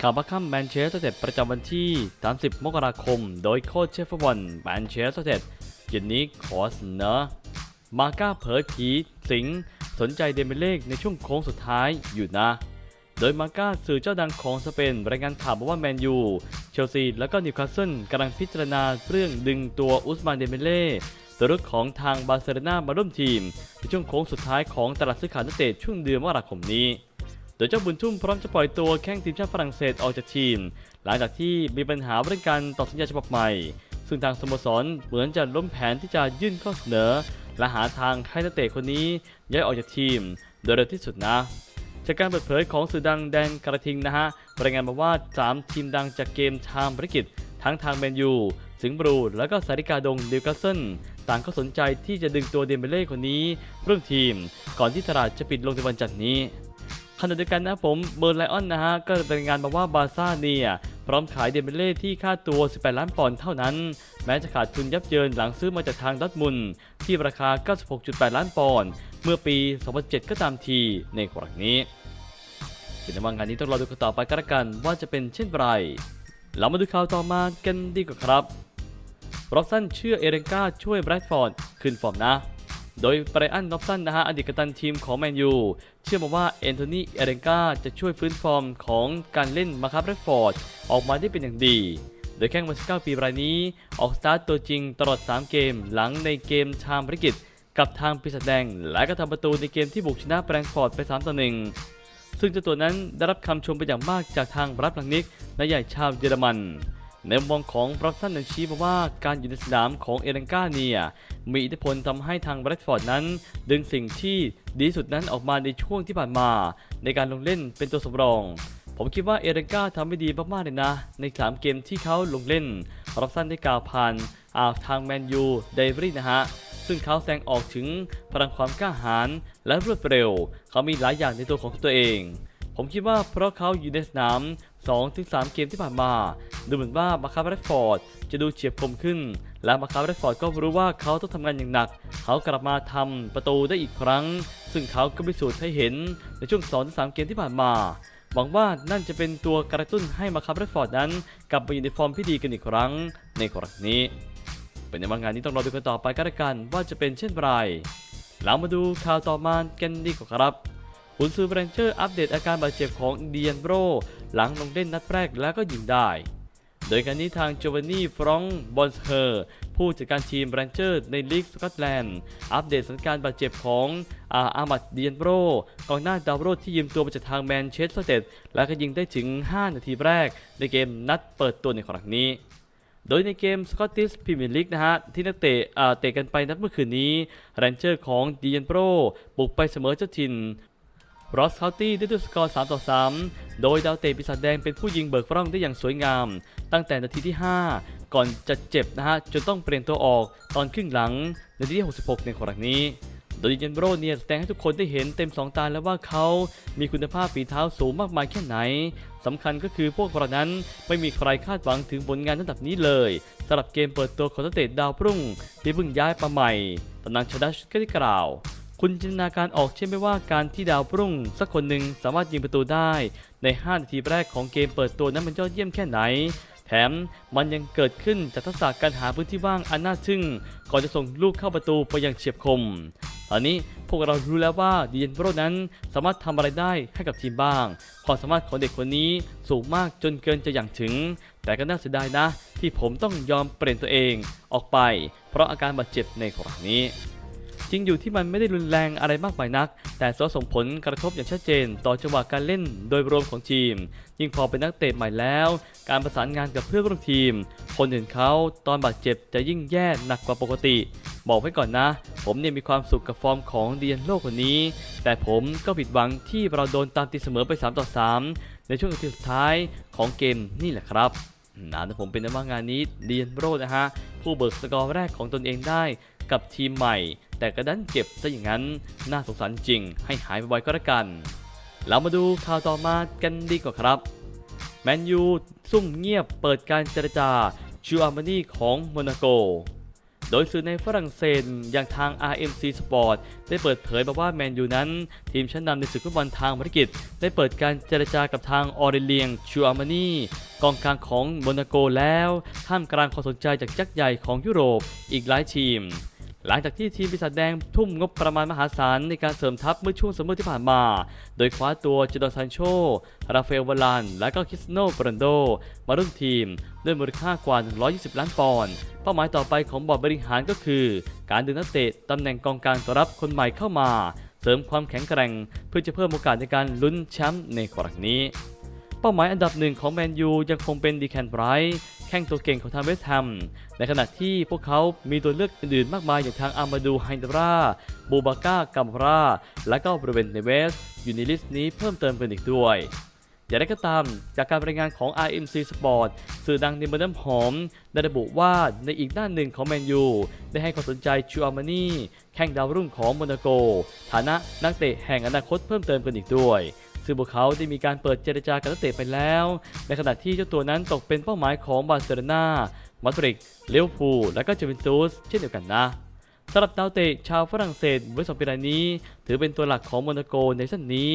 ข่าวบัคคัมแมนเชสเตอร์เต็ดประจำวันที่ 30 มกราคม โดยโค้ชเชฟฟุตบอลแมนเชสเตอร์เต็ดเย็นนี้ขอเสนอมาก้าเผยผีสิง สนใจเดมเบเล่ในช่วงโค้งสุดท้ายอยู่นะ โดยมาก้าสื่อเจ้าดังของสเปนรายงานข่าวบอกว่าแมนยู เชลซี และก็นิวคาสเซิลกำลังพิจารณาเรื่องดึงตัวอุสมานเดมเบเล่ตัวรุกของทางบาร์เซโลนามาร่วมทีมในช่วงโค้งสุดท้ายของตลาดซื้อขายนักเตะช่วงเดือนมกราคมนี้ โดยเจ้าบุญทุ่มพร้อมจะปล่อยตัวแข้งทีมชาติฝรั่งเศสออกจากทีม หลังจากที่มีปัญหาเรื่องการต่อสัญญาฉบับใหม่ ซึ่งทางสโมสรเหมือนจะล้มแผนที่จะยื่นข้อเสนอ และหาทางให้นักเตะคนนี้ย้ายออกจากทีม โดยเร็วที่สุดนะจากการเปิดเผยของสื่อดังแดนกระทิงนะฮะรายงานมาว่า 3 ทีมดังจากเกมทางภารกิจ ทั้งทางแมนยู สิงห์บรูแล้วก็สาริกาดงดิวกัสเซนต่างก็สนใจที่จะดึงตัวเดมเบเล่คนนี้ร่วมทีม ก่อนที่ตลาดจะปิดลงในวันจันทร์นี้ ขณะเดียวกันนะผมเบอร์ไลออนนะฮะก็รายงานมาว่าบาร์ซ่าเนี่ยพร้อมขายเดมเบเล่ที่ค่าตัว 18 ล้านปอนด์เท่านั้น แม้จะขาดทุนยับเยินหลังซื้อมาจากทางดอร์ทมุนที่ราคา 96.8 ล้านปอนด์เมื่อปี 2007 ก็ตามทีในครั้งนี้เป็นว่างานนี้ต้องรอดูกันต่อไปก็แล้วกันว่าจะเป็นเช่นไร เรามาดูข่าวต่อมากันดีกว่าครับรอบสันเชื่อเอเรนกาช่วยแบรดฟอร์ดขึ้นฟอร์มนะ โดยไบรอันร็อบสันนะฮะอดีตกัปตันทีมของแมนยูเชื่อมาว่าแอนโทนีเอเรนกาจะช่วยฟื้นฟอร์มของการเล่นมาครับแรดฟอร์ดออกมาได้เป็นอย่างดี โดยแข้งวัย19ปีรายนี้ ออกสตาร์ตตัวจริงตลอด 3 เกม หลังในเกมชามภารกิจ กับทางปีศาจแดง และก็ทำประตูในเกมที่บุกชนะแบรนท์ฟอร์ดไป3ต่อ1ซึ่งเจ้าตัวนั้นได้รับคำชมเป็นอย่างมากจากทางบรัดลังนิกและใหญ่ชาวเยอรมัน ในมุมมองของบรอสันนั้นชี้มาว่าการอยู่ในสนามของเอรังกาเนียมีอิทธิพลทำให้ทางแบรดฟอร์ดนั้น ดึงสิ่งที่ดีสุดนั้นออกมาในช่วงที่ผ่านมา ในการลงเล่นเป็นตัวสำรอง ผมคิดว่าเอรังกาทำไม่ดีมากๆเลยนะ ในสามเกมที่เขาลงเล่นบรอสันได้กล่าวผ่านอาทางแมนยูไดบรีนะฮะซึ่งเขาแสดงออกถึงพลังความกล้าหาญและรวดเร็ว เขามีหลายอย่างในตัวของตัวเอง ผมคิดว่าเพราะเขาอยู่ในสนาม 2-3 เกมที่ผ่านมา ดูเหมือนว่ามาคาร์แรดฟอร์ดจะดูเฉียบคมขึ้น และมาคาร์แรดฟอร์ดก็รู้ว่าเขาต้องทำงานอย่างหนัก เขากลับมาทำประตูได้อีกครั้ง ซึ่งเขาก็พิสูจน์ให้เห็นในช่วง 2-3 เกมที่ผ่านมาหวังว่านั่นจะเป็นตัวกระตุ้นให้มาคาร์แรดฟอร์ดนั้น กลับมาอยู่ในฟอร์มที่ดีกันอีกครั้งในครั้งนี้ เป็นในว่างานนี้ต้องรอดูกันต่อไปก็แล้วกันว่าจะเป็นเช่นไรเรามาดูข่าวต่อมากันดีกว่าครับ หุนซือแบรนเชอร์อัปเดตอาการบาดเจ็บของเดียนโบรหลังลงเล่นนัดแรกแล้วก็ยิงได้ โดยการนี้ทางโจวานนี่ฟรองบอนเฮอร์ผู้จัดการทีมแบรนเชอร์ในลีกสกอตแลนด์อัปเดตสถานการณ์บาดเจ็บของอาอามัดเดียนโบรกองหน้าดาวโรดที่ยืมตัวมาจากทางแมนเชสเตอร์เต็ดและก็ยิงได้ถึง 5 นาทีแรก ในเกมนัดเปิดตัวในครั้งนี้โดยในเกมสกอตติสพรีเมียร์ลีกนะฮะ ที่นักเตะเตะกันไปนัดเมื่อคืนนี้แรนเจอร์ของดียนโปรบุกไปเสมอเจ้าถิ่น รอสคาตี้ได้ด้วยสกอร์ 3 ต่อ 3 โดยดาวเตะปีศาจแดงเป็นผู้ยิงเบิกฟร่องได้อย่างสวยงาม ตั้งแต่นาทีที่ 5 ก่อนจะเจ็บนะฮะจนต้องเปลี่ยนตัวออกตอนครึ่งหลังนาทีที่ 66 ในครั้งนี้ โดยดิเจนโบรเนี่ยแสดงให้ทุกคนได้เห็นเต็มสองตาแล้วว่าเขามีคุณภาพฝีเท้าสูงมากมายแค่ไหนสำคัญก็คือพวกเรานั้นไม่มีใครคาดหวังถึงผลงานระดับนี้เลยสำหรับเกมเปิดตัวของนักเตะดาวรุ่งที่เพิ่งย้ายมาใหม่ตำนานชดัชก็ได้กล่าว คุณจินตนาการออกใช่ไหมว่าการที่ดาวรุ่ง สักคนหนึ่งสามารถยิงประตูได้ใน 5 นาทีแรกของเกมเปิดตัวนั้นมันยอดเยี่ยมแค่ไหน แถมมันยังเกิดขึ้นจากทักษะการหาพื้นที่ว่างอันน่าทึ่ง ก่อนจะส่งลูกเข้าประตูไปอย่างเฉียบคม ตอนนี้พวกเรารู้แล้วว่าดีเจนโบรนั้นสามารถทำอะไรได้ให้กับทีมบ้าง ความสามารถของเด็กคนนี้สูงมากจนเกินจะอย่างถึง แต่ก็น่าเสียดายนะ ที่ผมต้องยอมเปลี่ยนตัวเองออกไป เพราะอาการบาดเจ็บในครั้งนี้ จริงอยู่ที่มันไม่ได้รุนแรงอะไรมากมายนัก แต่ก็ส่งผลกระทบอย่างชัดเจน ต่อจังหวะการเล่นโดยรวมของทีม ยิ่งพอเป็นนักเตะใหม่แล้ว การประสานงานกับเพื่อนร่วมทีม คนอื่นเขาตอนบาดเจ็บจะยิ่งแย่หนักกว่าปกติ บอกไว้ก่อนนะ ผมเนี่ยมีความสุขกับฟอร์มของเดียนโลกคนนี้ แต่ผมก็ผิดหวังที่เราโดนตามตีเสมอไป3ต่อ3ในช่วงนาทีสุดท้ายของเกมนี่แหละครับนะผมเป็นนักว่างานนี้เดียนโรนะฮะผู้เบิกสกอร์แรกของตนเองได้กับทีมใหม่ แต่กระดันเจ็บซะอย่างนั้นน่าสงสารจริง ให้หายไปไวๆก็แล้วกัน เรามาดูข่าวต่อมากันดีกว่าครับ แมนยูซุ่มเงียบเปิดการเจรจาชูอามานีของโมนาโก โดยสื่อในฝรั่งเศสอย่างทาง RMC Sport ได้เปิดเผยมาว่าแมนยูนั้น ทีมชั้นนำในศึกฟุตบอลทางภารกิจ ได้เปิดการเจรจากับทางออเรเลียงชูอามานีกองกลางของโมนาโกแล้ว ท่ามกลางความสนใจจากยักษ์ใหญ่ของยุโรปอีกหลายทีม หลังจากที่ทีมปีศาจแดงทุ่มงบประมาณมหาศาลในการเสริมทัพเมื่อช่วงซัมมอร์ที่ผ่านมา โดยคว้าตัวเจดอนซานโช ราฟาเอลวาลานและก็คิสโนโปรันโด มาร่วมทีม ด้วยมูลค่ากว่า 120 ล้านปอนด์ เป้าหมายต่อไปของบอร์ดบริหารก็คือ การดึงนักเตะตำแหน่งกองกลางตัวรับคนใหม่เข้ามา เสริมความแข็งแกร่ง เพื่อจะเพิ่มโอกาสในการลุ้นแชมป์ในครั้งนี้ เป้าหมายอันดับหนึ่งของแมนยูยังคงเป็นดีแคนไบรท์ แข้งตัวเก่งของทางเวสต์แฮม ในขณะที่พวกเขามีตัวเลือกอื่นๆ มากมายอย่างทางอามาดูไฮนดราบูบาก้ากัมรา และก็บริเวณเนเวส อยู่ในลิสต์นี้เพิ่มเติมกันอีกด้วยอย่างไรก็ตาม จากการรายงานของ RMC Sport สื่อดังในเมืองน้ำหอม ได้ระบุว่าในอีกด้านหนึ่งของแมนยู ได้ให้ความสนใจชูอามานีแข้งดาวรุ่งของโมนาโก ฐานะนักเตะแห่งอนาคตเพิ่มเติมกันอีกด้วย ซึ่งพวกเขาได้มีการเปิดเจรจากับนักเตะไปแล้ว ในขณะที่เจ้าตัวนั้นตกเป็นเป้าหมายของบาร์เซโลนามาดริดเลี้ยวพูและก็เจวินตูสเช่นเดียวกันนะสำหรับดาวเตะชาวฝรั่งเศสเมื่อสองปีมานี้ ถือเป็นตัวหลักของโมนาโกในซีซั่นนี้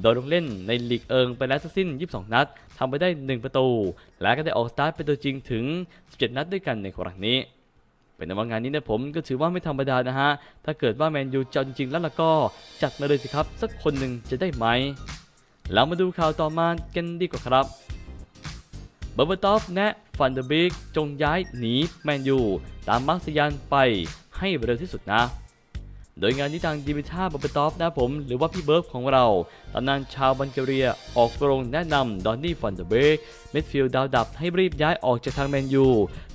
โดยลงเล่นในลีกเอิงไปแล้วทั้งสิ้น 22 นัดทำไปได้ 1 ประตู และก็ได้ออกสตาร์ทเป็นตัวจริงถึง 17 นัดด้วยกันในครั้งนี้ เป็นในว่างานนี้นะผมก็ถือว่าไม่ธรรมดานะฮะ ถ้าเกิดว่าแมนยูจะจริงๆแล้วล่ะก็ จัดมาเลยสิครับ สักคนหนึ่งจะได้ไหม แล้วมาดูข่าวต่อมากันดีกว่าครับเบอร์เบอร์ตอฟแนะฟันเดอร์บิกจงย้ายหนีแมนยูตามมาร์คซิยันไปให้เร็วที่สุดนะ โดยงานนี้ทางดิมิท่าเบอร์เบอร์ตอฟนะผมหรือว่าพี่เบิร์กของเราตำนานชาวบัลแกเรียออกโรงแนะนำดอนนี่ฟันเดอร์บิกมิดฟิลด์ดาวดับให้รีบย้ายออกจากทางแมนยู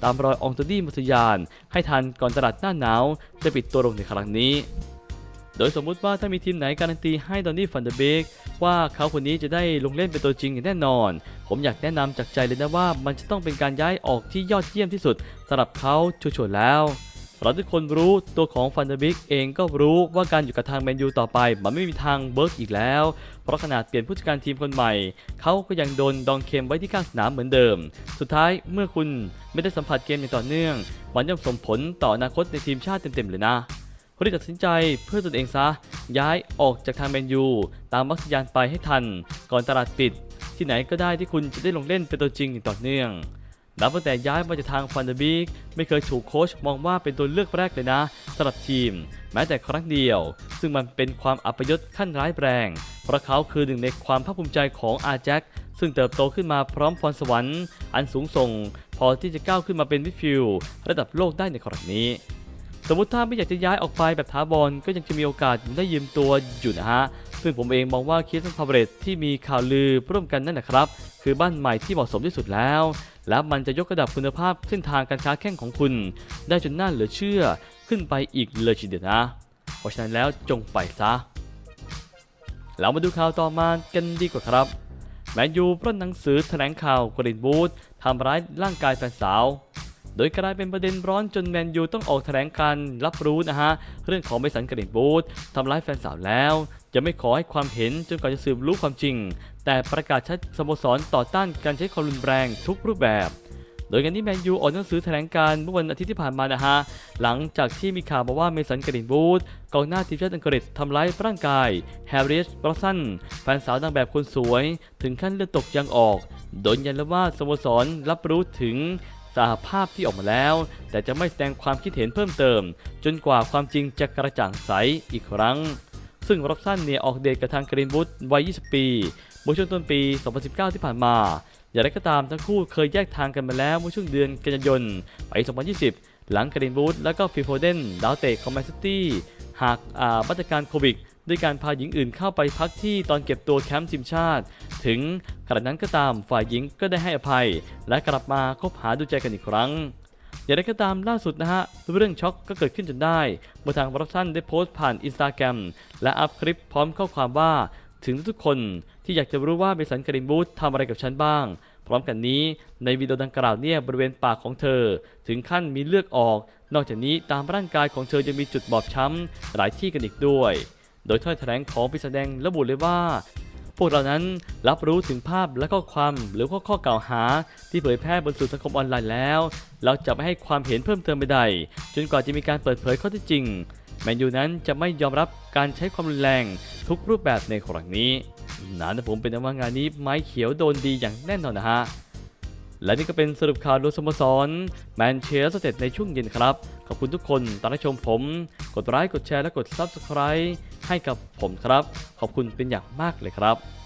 ตามรอยองตดี้มุสยาน ให้ทันก่อนตลาดหน้าหนาวจะปิดตัวลงในครั้งนี้ โดยสมมุติว่าถ้ามีทีมไหนการันตีให้ดอนนี่ฟันเดอร์เบกว่าเขาคนนี้จะได้ลงเล่นเป็นตัวจริงอย่างแน่นอน ผมอยากแนะนำจากใจเลยนะว่ามันจะต้องเป็นการย้ายออกที่ยอดเยี่ยมที่สุดสำหรับเขาชัวร์แล้วเราทุกคนรู้ตัวของฟันเดอร์บิกเองก็รู้ว่าการอยู่กับทางแมนยูต่อไป มันไม่มีทางเบิร์กอีกแล้ว เพราะขนาดเปลี่ยนผู้จัดการทีมคนใหม่ เขาก็ยังโดนดองเค็มไว้ที่ข้างสนามเหมือนเดิม สุดท้ายเมื่อคุณไม่ได้สัมผัสเกมอย่างต่อเนื่อง มันย่อมส่งผลต่ออนาคตในทีมชาติเต็มๆเลยนะ คนที่ตัดสินใจเพื่อตนเองซะ ย้ายออกจากทางแมนยู ตามมักสยานไปให้ทัน ก่อนตลาดปิด ที่ไหนก็ได้ที่คุณจะได้ลงเล่นเป็นตัวจริงอย่างต่อเนื่องนับตั้งแต่ย้ายมาจากทางฟันเดอร์บิกไม่เคยถูกโค้ชมองว่าเป็นตัวเลือกแรกเลยนะสำหรับทีม แม้แต่ครั้งเดียว ซึ่งมันเป็นความอัปยศขั้นร้ายแรง เพราะเขาคือหนึ่งในความภาคภูมิใจของอาแจ็คซึ่งเติบโตขึ้นมาพร้อมพรสวรรค์ อันสูงส่ง พอที่จะก้าวขึ้นมาเป็นมิฟิลด์ระดับโลกได้ในครั้งนี้ สมมติถ้าไม่อยากจะย้ายออกไปแบบท้าบอลก็ยังจะมีโอกาสได้ยืมตัวอยู่นะฮะ ซึ่งผมเองมองว่าคิสตันพาเบรตที่มีข่าวลือร่วมกันนั่นนะครับ คือบ้านใหม่ที่เหมาะสมที่สุดแล้ว และมันจะยกระดับคุณภาพเส้นทางการค้าแข่งของคุณ ได้จนน่าเหลือเชื่อขึ้นไปอีกเลยทีเดียวนะ เพราะฉะนั้นแล้วจงไปซะ เรามาดูข่าวต่อมากันดีกว่าครับ แมนยูปล้นหนังสือแถลงข่าวกรินบูธทำร้ายร่างกายแฟนสาว โดยกลายเป็นประเด็นร้อนจนแมนยูต้องออกแถลงการรับรู้นะฮะ เรื่องของเมสันกรินบูธทำร้ายแฟนสาวแล้ว จะไม่ขอให้ความเห็นจนกว่าจะสืบรู้ความจริง แต่ประกาศชัดสโมสรต่อต้านการใช้ความรุนแรงทุกรูปแบบโดยการที่แมนยูออกหนังสือแถลงการเมื่อวันอาทิตย์ที่ผ่านมานะฮะ หลังจากที่มีข่าวมาว่าเมสันกรินบูธกองหน้าทีมชาติอังกฤษทำร้ายร่างกายแฮร์ริสบรอสันแฟนสาวนางแบบคนสวย ถึงขั้นเลือดตกยางออก โดยยันแล้วว่าสโมสรรับรู้ถึง สหภาพที่ออกมาแล้ว แต่จะไม่แสดงความคิดเห็นเพิ่มเติม จนกว่าความจริงจะกระจ่างใสอีกครั้ง ซึ่งร็อบสันเนี่ยออกเดทกับทางกรีนบูธวัย 20 ปีเมื่อช่วงต้นปี 2019 ที่ผ่านมา อย่างไรก็ตามทั้งคู่เคยแยกทางกันมาแล้วเมื่อช่วงเดือนกันยายนปี 2020 หลังกรีนบูธและก็ฟิโฟเดนดาวเตะของแมนซิตี้หากอ่ามาตรการโควิด ด้วยการพาหญิงอื่นเข้าไปพักที่ตอนเก็บตัวแคมป์ทีมชาติ ถึงขณะนั้นก็ตามฝ่ายหญิงก็ได้ให้อภัย และกลับมาคบหาดูใจกันอีกครั้งอย่างไรก็ตามล่าสุดนะฮะเรื่องช็อกก็เกิดขึ้นจนได้เมื่อทางบรอสันได้โพสต์ผ่านอินสตาแกรมและอัพคลิปพร้อมข้อความว่าถึงทุกคนที่อยากจะรู้ว่าเมสันกรินบูธทำอะไรกับฉันบ้าง พร้อมกันนี้ในวิดีโอดังกล่าวเนี่ยบริเวณปากของเธอ ถึงขั้นมีเลือดออก นอกจากนี้ตามร่างกายของเธอยังมีจุดบอบช้ำหลายที่กันอีกด้วย โดยถ้อยแถลงของพิสแสดงระบุเลยว่า พวกเรานั้นรับรู้ถึงภาพและข้อความหรือข้อข้อกล่าวหา ที่เผยแพร่บนสื่อสังคมออนไลน์แล้ว เราจะไม่ให้ความเห็นเพิ่มเติมใดๆจนกว่าจะมีการเปิดเผยข้อเท็จจริงแมนยูนั้นจะไม่ยอมรับการใช้ความรุนแรงทุกรูปแบบในครั้งนี้นะแต่ผมเป็นว่างานนี้ไม้เขียวโดนดีอย่างแน่นอนนะฮะ และนี่ก็เป็นสรุปข่าวโดยสโมสรแมนเชสเตอร์ในช่วงเย็นครับ ขอบคุณทุกคนตามรับชมผม กดไลค์กดแชร์และกด Subscribe ให้กับผมครับ ขอบคุณเป็นอย่างมากเลยครับ